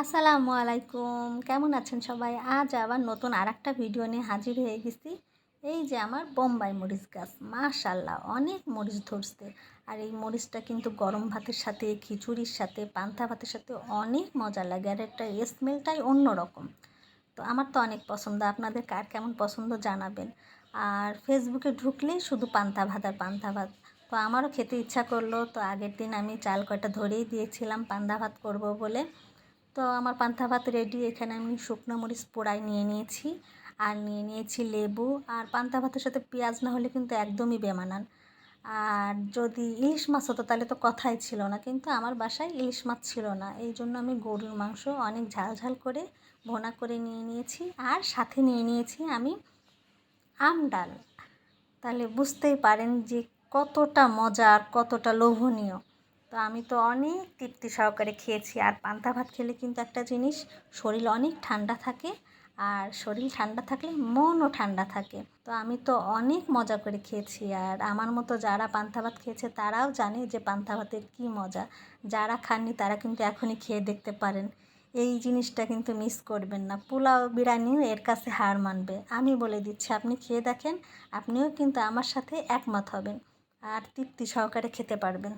আসসালামু আলাইকুম। কেমন আছেন সবাই? আজ আবার নতুন আর একটা ভিডিও নিয়ে হাজির হয়ে গেছি। এই যে আমার বোম্বাই মরিচ গাছ মাশাল্লাহ অনেক মরিচ ধরছে। আর এই মরিচটা কিন্তু গরম ভাতের সাথে, খিচুড়ির সাথে, পান্তা ভাতের সাথে অনেক মজা লাগে। আর একটা স্মেলটাই অন্যরকম। তো আমার তো অনেক পছন্দ। আপনাদের কার কেমন পছন্দ জানাবেন। আর ফেসবুকে ঢুকলেই শুধু পান্তা ভাত আর পান্তা ভাত। তো আমারও খেতে ইচ্ছা করল। তো আগের দিন আমি চাল কয়টা ধরেই দিয়েছিলাম, পান্তা ভাত করব বলে। তো আমার পান্তা ভাত রেডি এখানে আমি শুকনো মরিচ পোড়াই নিয়ে নিয়েছি আর নিয়ে নিয়েছি লেবু। আর পান্তা ভাতের সাথে পেঁয়াজ না হলে কিন্তু একদমই বেমানান। আর যদি ইলিশ মাছ হতো তাহলে তো কথাই ছিল না, কিন্তু আমার বাসায় ইলিশ মাছ ছিল না। এই জন্য আমি গরুর মাংস অনেক ঝাল ঝাল করে ভোনা করে নিয়ে নিয়েছি। আর সাথে নিয়ে নিয়েছি আমি আম ডাল। তাহলে বুঝতেই পারেন যে কতটা মজা আর কতটা লোভনীয়। তো আমি তো অনেক তৃপ্তি সহকারে খেয়েছি। আর পান্তা ভাত খেলে কিন্তু একটা জিনিস, শরীর অনেক ঠান্ডা থাকে আর শরীর ঠান্ডা থাকলে মনও ঠান্ডা থাকে। তো আমি তো অনেক মজা করে খেয়েছি আর আমার মতো যারা পান্তা ভাত খেয়েছে তারাও জানে যে পান্তা ভাতের কী মজা। যারা খাননি তারা কিন্তু এখনই খেয়ে দেখতে পারেন। এই জিনিসটা কিন্তু মিস করবেন না। পোলাও বিরিয়ানিও এর কাছে হার মানবে। আমি বলে দিচ্ছি, আপনি খেয়ে দেখেন, আপনিও কিন্তু আমার সাথে একমত হবেন আর তৃপ্তি সহকারে খেতে পারবেন।